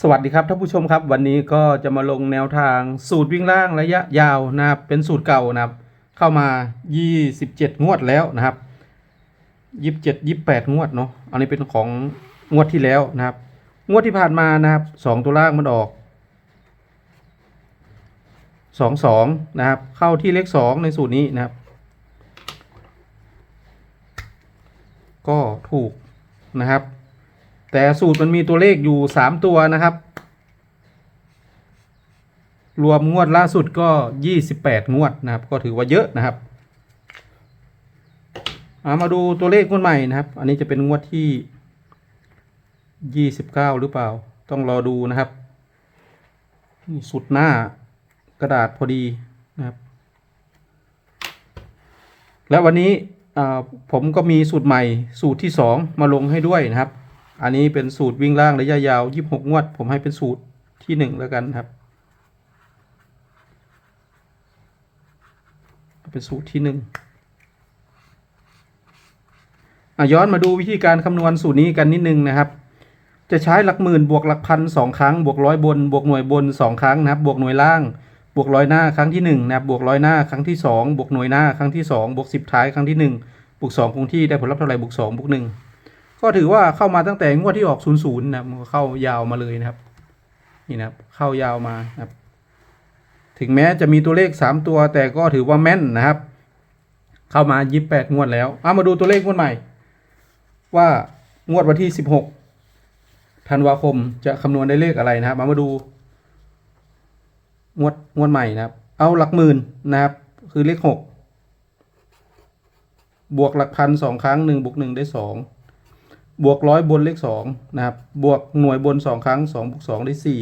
สวัสดีครับท่านผู้ชมครับ วันนี้ก็จะมาลงแนวทางสูตรวิ่งล่างระยะยาวนะครับ เป็นสูตรเก่านะครับ เข้ามา 27 งวดแล้วนะครับ 27 28 งวดเนาะอันนี้เป็นของงวดที่แล้วนะครับ งวดที่ผ่านมานะครับสองตัวล่างมันออก 2 2 นะครับ เข้าที่เลข 2 ในสูตรนี้นะครับ ก็ถูกนะครับ แต่สูตรมันมีตัวเลขอยู่3ตัวนะครับ รวมงวดล่าสุดก็28งวดนะครับ ก็ถือว่าเยอะนะครับเอามาดูตัวเลขงวดใหม่นะครับ อันนี้จะเป็นงวดที่29หรือเปล่า ต้องรอดูนะครับนี่สุดหน้ากระดาษพอดีนะครับ และวันนี้ผมก็มีสูตรใหม่สูตรที่2มาลงให้ด้วยนะครับ อันนี้เป็นสูตรวิ่งล่างระยะยาว 26 งวด ผมให้เป็นสูตรที่ 1 แล้วกันครับ เป็นสูตรที่1อะย้อนมาดูวิธีการคำนวณสูตรนี้กันนิดนึงนะครับ จะใช้หลักหมื่นบวกหลักพันสองครั้ง บวกร้อยบน บวกหน่วยบนสองครั้งนะครับ บวกหน่วยล่าง บวกร้อยหน้าครั้งที่หนึ่งนะครับบวกร้อยหน้าครั้งที่สองบวกหน่วยหน้าครั้งที่สองบวกสิบท้ายครั้งที่หนึ่งบวกสองคงที่ได้ผลลัพธ์เท่าไหร่บวกสองบวกหนึ่ง ก็ถือว่าเข้ามาตั้งแต่งวดที่ออก00นะครับมันก็เข้ายาวมาเลยนะครับ นี่นะครับ เข้ายาวมาครับ ถึงแม้จะมีตัวเลข3ตัว แต่ก็ถือว่าแม่นนะครับ เข้ามา28งวดแล้วเอามาดูตัวเลขงวดใหม่ ว่างวดวันที่16ธันวาคมจะคำนวณได้เลขอะไรนะครับเอามาดูงวดงวดใหม่นะครับ เอาหลักหมื่นนะครับ คือเลข6บวกหลักพันสองครั้งหนึ่งบวกหนึ่งได้สอง บวกร้อยบนเลขสองนะครับ บวกหน่วยบนสองครั้งสองบวกสองได้สี่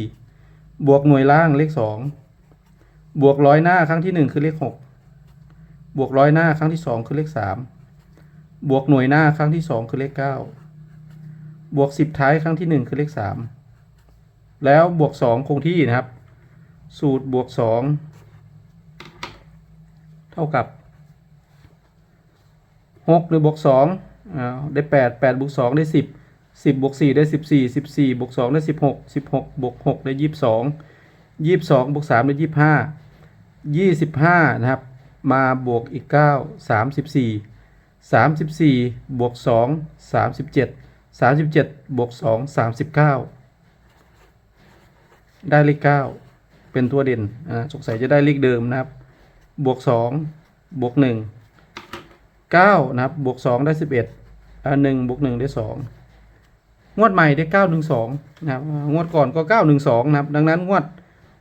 บวกหน่วยล่างเลขสองบวกร้อยหน้าครั้งที่หนึ่งคือเลขหกบวกร้อยหน้าครั้งที่สองคือเลขสามบวกหน่วยหน้าครั้งที่สองคือเลขเก้าบวกสิบท้ายครั้งที่หนึ่งคือเลขสามแล้วบวกสองคงที่นะครับ สูตรบวกสองเท่ากับหกหรือบวกส องอ่าได้แปดแปดบวกสองได้สิบสิบบวกสี่ได้สิบสี่สิบสี่บวกสองได้สิบหกสิบหกบวกหกได้ยี่สิบสองยี่สิบสองบวกสามได้ยี่สิบห้ายี่สิบห้านะครับ มาบวกอีกเก้าสามสิบสี่สามสิบสี่บวกสองสามสิบเจ็ดสามสิบเจ็ดบวกสองสามสิบเก้าได้เลขเก้าเป็นตัวเด่นอ่าสงสัยจะได้เลขเดิมนะครับ บวกสองบวกหนึ่ง เก้านะครับบวกสองได้สิบเอ็ดอ่าหนึ่งบวกหนึ่งได้สองงวดใหม่ได้เก้าหนึ่งสองนะครับงวดก่อนก็เก้าหนึ่งสองนะครับดังนั้นงวด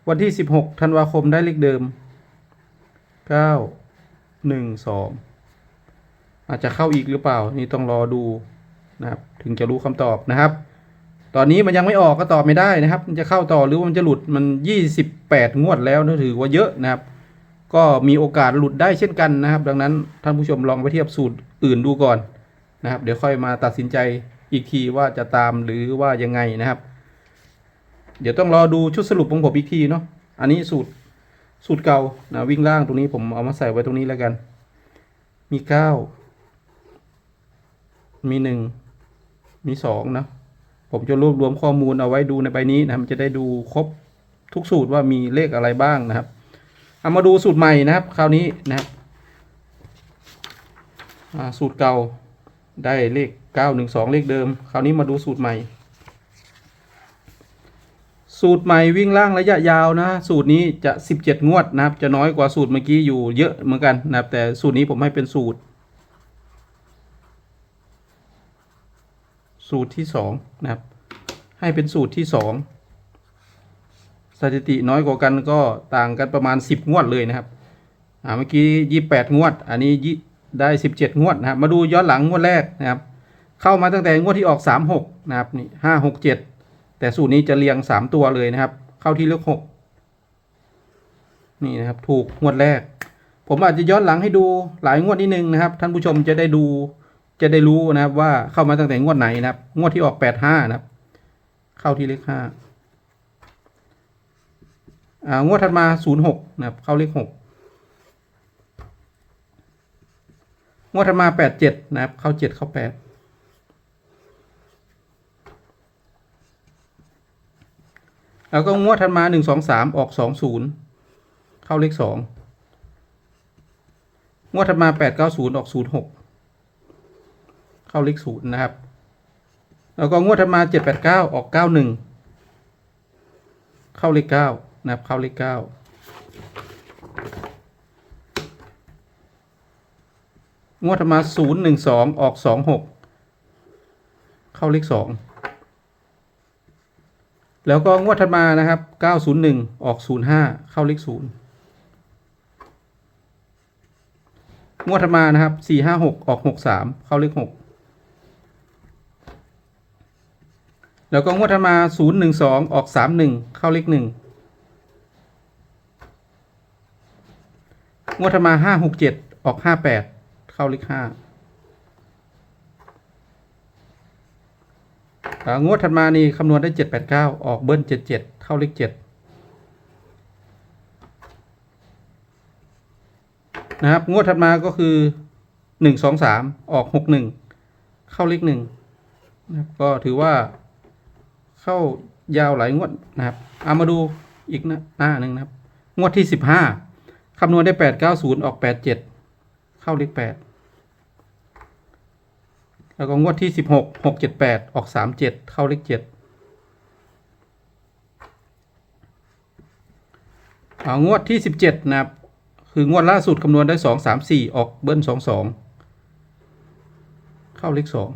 วันที่สิบหกธันวาคมได้เลขเดิมเก้าหนึ่งสองอาจจะเข้าอีกหรือเปล่า นี่ต้องรอดูนะครับถึงจะรู้คำตอบนะครับ ตอนนี้มันยังไม่ออกก็ตอบไม่ได้นะครับ มันจะเข้าต่อหรือว่ามันจะหลุดมันยี่สิบแปดงวดแล้วนะถือว่าเยอะนะครับ ก็มีโอกาสหลุดได้เช่นกันนะครับ ดังนั้นท่านผู้ชมลองไปเทียบสูตรอื่นดูก่อนนะครับ เดี๋ยวค่อยมาตัดสินใจอีกทีว่าจะตามหรือว่ายังไงนะครับ เดี๋ยวต้องรอดูชุดสรุปของผมอีกทีเนาะอันนี้สูตรสูตรเก่านะวิ่งล่างตรงนี้ผมเอามาใส่ไว้ตรงนี้แล้วกัน มีเก้ามีหนึ่งมีสองนะผมจะรวบรวมข้อมูลเอาไว้ดูในใบนี้นะมันจะได้ดูครบทุกสูตรว่ามีเลขอะไรบ้างนะครับ เอามาดูสูตรใหม่นะครับ คราวนี้นะครับสูตรเก่าได้เลขเก้าหนึ่งสองเลขเดิม คราวนี้มาดูสูตรใหม่ สูตรใหม่วิ่งล่างระยะยาวนะ สูตรนี้จะสิบเจ็ดงวดนะครับ จะน้อยกว่าสูตรเมื่อกี้อยู่เยอะเหมือนกันนะครับ แต่สูตรนี้ผมให้เป็นสูตร สูตรที่สองนะครับ ให้เป็นสูตรที่สอง สถิติน้อยกว่ากันก็ต่างกันประมาณ 10 งวดเลยนะครับอ่าเมื่อกี้ 28 งวด อันนี้ยี่ได้ 17 งวดนะครับ มาดูย้อนหลังงวดแรกนะครับ เข้ามาตั้งแต่งวดที่ออก 36 นะครับนี่5 6 7 แต่สูตรนี้จะเรียง 3 ตัวเลยนะครับ เข้าที่เลข6นี่นะครับถูกงวดแรก ผมอาจจะย้อนหลังให้ดูหลายงวดนิดนึงนะครับ ท่านผู้ชมจะได้ดูจะได้รู้นะครับว่าเข้ามาตั้งแต่งวดไหนนะครับ งวดที่ออก 85 นะครับ เข้าที่เลข5อ่า งวดถัดมาศูนย์หกนะครับ เข้าเลขหกงวดถัดมาแปดเจ็ดนะครับ เข้าเจ็ดเข้าแปดแล้วก็งวดถัดมาหนึ่งสองสามออกสองศูนย์เข้าเลขสองงวดถัดมาแปดเก้าศูนย์ออกศูนย์หกเข้าเลขศูนย์นะครับ แล้วก็งวดถัดมาเจ็ดแปดเก้าออกเก้าหนึ่งเข้าเลขเก้า นะครับเข้าเลขเก้างวดถัดมาศูนย์หนึ่งสองออกสองหกเข้าเลขสองแล้วก็งวดถัดมานะครับ 901 ออก 05 เข้าเลข0งวดถัดมานะครับ 456 ออก 63 เข้าเลข6แล้วก็งวดถัดมา 012 ออก 31 เข้าเลข1 งวดถัดมา567ออก58เข้าเลข5อ่างวดถัดมานี่คำนวณได้เจ็ดแปดเก้าออกเบิ้ลเจ็ดเจ็ดเข้าเลขเจ็ดนะครับ งวดถัดมาก็คือหนึ่งสองสามออกหกหนึ่งเข้าเลขหนึ่งนะครับก็ถือว่าเข้ายาวหลายงวดนะครับเอามาดูอีกน้าหน้าหนึ่งนะครับ งวดที่สิบห้า คำนวณได้แปดเก้าศูนย์ออกแปดเจ็ดเข้าเลขแปดแล้วก็งวดที่สิบหกหกเจ็ดแปดออกสามเจ็ดเข้าเลขเจ็ดเอางวดที่สิบเจ็ดนะครับ คืองวดล่าสุดคำนวณได้สองสามสี่ออกเบิ้ลสองสองเข้าเลขสอง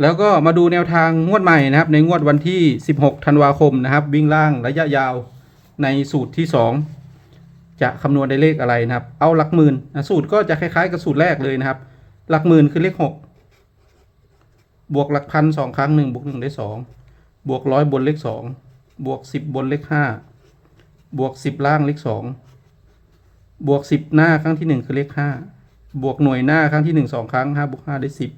แล้วก็มาดูแนวทางงวดใหม่นะครับ ในงวดวันที่ 16 ธันวาคมนะครับ วิ่งล่างระยะยาว ในสูตรที่ 2 จะคำนวณได้เลขอะไรนะครับ เอาหลักหมื่นนะสูตรก็จะคล้ายๆกับสูตรแรกเลยนะครับ หลักหมื่นคือเลขหกบวกหลักพันสองครั้งหนึ่งบวกหนึ่งได้สองบวกร้อยบนเลขสองบวกสิบบนเลขห้าบวกสิบล่างเลขสองบวกสิบหน้าครั้งที่หนึ่งคือเลขห้าบวกหน่วยหน้าครั้งที่หนึ่งสองครั้งห้าบวกห้าได้สิบ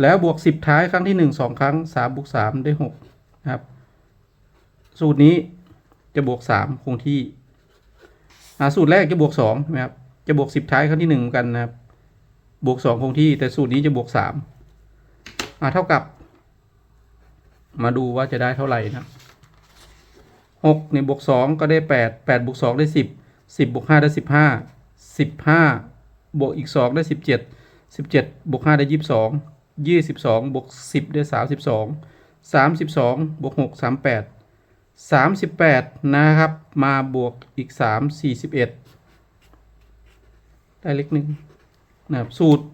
แล้วบวกสิบท้ายครั้งที่หนึ่งสองครั้งสามบวกสามได้หกนะครับสูตรนี้ จะบวกสามคงที่สูตรแรกจะบวกสองนะครับจะบวกสิบท้ายครั้งที่หนึ่งกันนะครับ บวกสองคงที่ แต่สูตรนี้จะบวกสามเท่ากับ มาดูว่าจะได้เท่าไหร่นะหกเนี่ยบวกสองก็ได้แปดแปดบวกสองได้สิบสิบบวกห้าได้สิบห้าสิบห้าบวกอีกสองได้สิบเจ็ดสิบเจ็ดบวกห้าได้ยี่สิบสองยี่สิบสองบวกสิบได้สามสิบสองสามสิบสองบวกหกสามแปด สามสิบแปดนะครับ มาบวกอีกสามสี่สิบเอ็ดได้เลขหนึ่งนะครับสูตร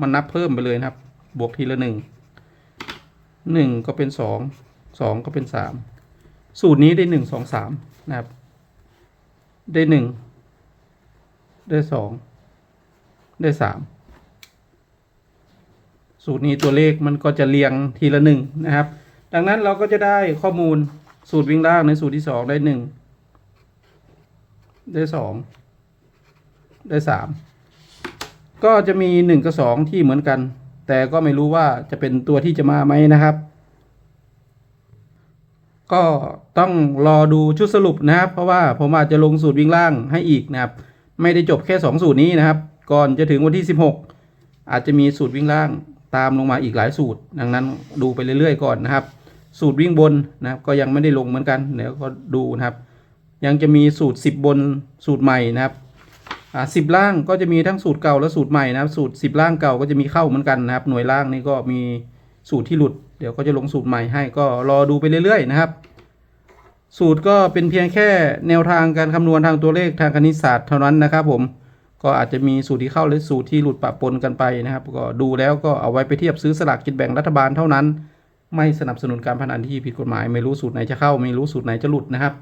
มันนับเพิ่มไปเลยนะครับ บวกทีละหนึ่งหนึ่งก็เป็นสองสองก็เป็นสามสูตรนี้ได้หนึ่งสองสามนะครับ ได้หนึ่งได้สองได้สามสูตรนี้ตัวเลขมันก็จะเรียงทีละหนึ่งนะครับ ดังนั้นเราก็จะได้ข้อมูล สูตรวิ่งล่างในสูตรที่สองได้หนึ่งได้สองได้สามก็จะมีหนึ่งกับสองที่เหมือนกัน แต่ก็ไม่รู้ว่าจะเป็นตัวที่จะมาไหมนะครับ ก็ต้องรอดูชุดสรุปนะครับ เพราะว่าผมอาจจะลงสูตรวิ่งล่างให้อีกนะครับ ไม่ได้จบแค่สองสูตรนี้นะครับ ก่อนจะถึงวันที่สิบหกอาจจะมีสูตรวิ่งล่างตามลงมาอีกหลายสูตร ดังนั้นดูไปเรื่อยๆก่อนนะครับ สูตรวิ่งบนนะครับ ก็ยังไม่ได้ลงเหมือนกันเดี๋ยวก็ดูนะครับ ยังจะมีสูตร 10 บนสูตรใหม่นะครับอ่าสิบล่างก็จะมีทั้งสูตรเก่าและสูตรใหม่นะครับ สูตร 10 ล่างเก่าก็จะมีเข้าเหมือนกันนะครับ หน่วยล่างนี่ก็มีสูตรที่หลุด เดี๋ยวก็จะลงสูตรใหม่ให้ก็รอดูไปเรื่อยๆนะครับ สูตรก็เป็นเพียงแค่แนวทางการคำนวณทางตัวเลขทางคณิตศาสตร์เท่านั้นนะครับ ผมก็อาจจะมีสูตรที่เข้าหรือสูตรที่หลุดปะปนกันไปนะครับ ก็ดูแล้วก็เอาไว้ไปเทียบซื้อสลากกินแบ่งรัฐบาลเท่านั้น ไม่สนับสนุนการพนันที่ผิดกฎหมาย ไม่รู้สูตรไหนจะเข้า ไม่รู้สูตรไหนจะหลุดนะครับ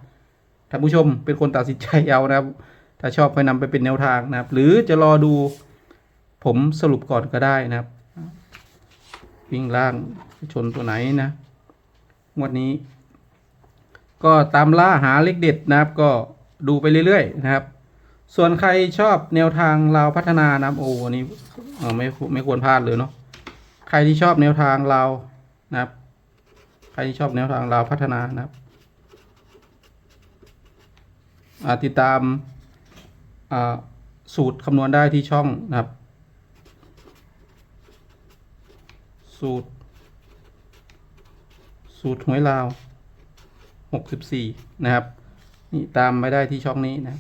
ท่านผู้ชมเป็นคนตัดสินใจเอานะครับ ถ้าชอบค่อยนำไปเป็นแนวทางนะครับ หรือจะรอดูผมสรุปก่อนก็ได้นะครับวิ่งล่างชนตัวไหนนะงวดนี้ ก็ตามล่าหาเลขเด็ดนะครับ ก็ดูไปเรื่อยๆนะครับ ส่วนใครชอบแนวทางเราพัฒนานะครับโอ้อันนี้ไม่ไม่ควรพลาดเลยเนาะใครที่ชอบแนวทางเรานะครับ ครที่ชอบแนวทางเราวพัฒนานะครับติดตามสูตรคำนวณได้ที่ช่องนะครับ สูตร สูตรหวยลาวหกสิบสี่นะครับ นี่ตามไปได้ที่ช่องนี้นะ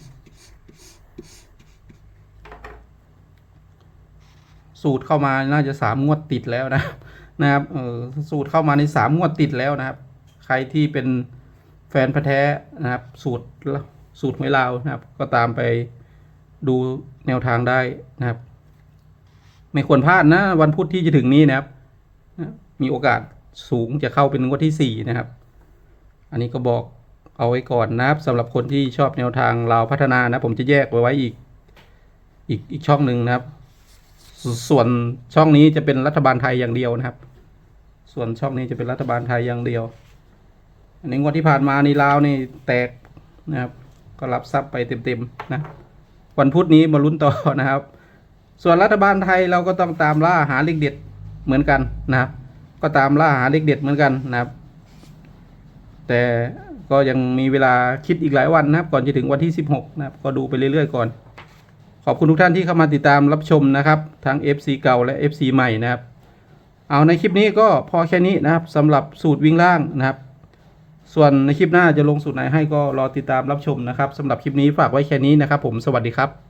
สูตรเข้ามาน่าจะสามงวดติดแล้วนะ นะครับเออสูตรเข้ามาในสามงวดติดแล้วนะครับ ใครที่เป็นแฟนพันธุ์แท้นะครับ สูตรสูตรหวยลาวนะครับ ก็ตามไปดูแนวทางได้นะครับ ไม่ควรพลาดนะ วันพุธที่จะถึงนี้นะครับ มีโอกาสสูงจะเข้าเป็นงวดที่สี่นะครับ อันนี้ก็บอกเอาไว้ก่อนนะครับสำหรับคนที่ชอบแนวทางลาวพัฒนานะ ผมจะแยกไว้ไว้อีก อีกอีกช่องหนึ่งนะครับ ส่วนช่องนี้จะเป็นรัฐบาลไทยอย่างเดียวนะครับ ส่วนช่องนี้จะเป็นรัฐบาลไทยอย่างเดียว อันนี้งวดที่ผ่านมานี่ลาวนี่แตกนะครับ ก็รับทรัพย์ไปเต็มๆนะ วันพุธนี้มาลุ้นต่อนะครับ ส่วนรัฐบาลไทยเราก็ต้องตามล่าหาเลขเด็ดเหมือนกันนะครับ ก็ตามล่าหาเลขเด็ดเหมือนกันนะครับ แต่ก็ยังมีเวลาคิดอีกหลายวันนะครับ ก่อนจะถึงวันที่ 16 นะครับ ก็ดูไปเรื่อยๆก่อน ขอบคุณทุกท่านที่เข้ามาติดตามรับชมนะครับ ทั้ง FC เก่าและ FC ใหม่นะครับ เอาในคลิปนี้ก็พอแค่นี้นะครับสำหรับสูตรวิ่งล่างนะครับ ส่วนในคลิปหน้าจะลงสูตรไหนให้ก็รอติดตามรับชมนะครับสำหรับคลิปนี้ฝากไว้แค่นี้นะครับ ผมสวัสดีครับ